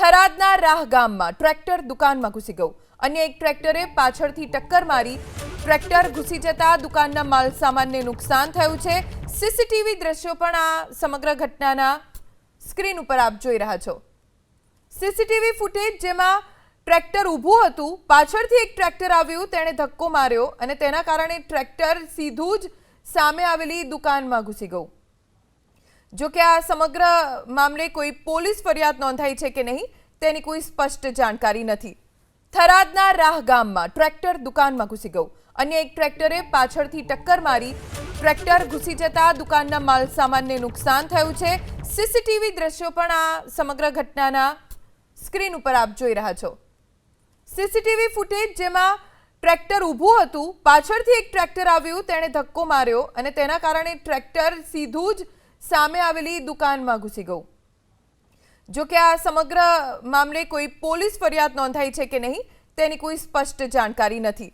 થરાદના રાહ ગામમાં ટ્રેક્ટર દુકાનમાં ઘૂસી ગયું. અન્ય એક ટ્રેક્ટરે પાછળથી ટક્કર મારી ટ્રેક્ટર ઘૂસી જતા દુકાનના માલ સામાનને નુકસાન થયું છે. સીસીટીવી દ્રશ્યો પણ આ સમગ્ર ઘટનાના સ્ક્રીન ઉપર આપ જોઈ રહ્યા છો. સીસીટીવી ફૂટેજ જેમાં ટ્રેક્ટર ઊભું હતું. પાછળથી એક ટ્રેક્ટર આવ્યું, તેણે ધક્કો માર્યો અને તેના કારણે ટ્રેક્ટર સીધું જ સામે આવેલી દુકાનમાં ઘૂસી ગયું. જો કે આ સમગ્ર મામલે કોઈ પોલીસ ફરિયાદ નોંધાઈ છે કે નહીં, તેની કોઈ સ્પષ્ટ જાણકારી નથી. થરાદના રાહ ગામમાં ટ્રેક્ટર દુકાનમાં ઘૂસી ગયું. અન્ય એક ટ્રેક્ટરે પાછળથી ટક્કર મારી ટ્રેક્ટર ઘૂસી જતા દુકાનના માલ સામાનને નુકસાન થયું છે. સીસીટીવી દ્રશ્યો પણ આ સમગ્ર ઘટનાના સ્ક્રીન ઉપર આપ જોઈ રહ્યા છો. સીસીટીવી ફૂટેજ જેમાં ટ્રેક્ટર ઊભું હતું, પાછળથી એક ટ્રેક્ટર આવ્યું, તેણે ધક્કો માર્યો અને તેના કારણે ટ્રેક્ટર સીધું જ સામે આવેલી દુકાનમાં ઘૂસી ગયું જો કે આ સમગ્ર મામલે કોઈ પોલીસ ફરિયાદ નોંધાઈ છે કે નહીં, તેની કોઈ સ્પષ્ટ જાણકારી નથી.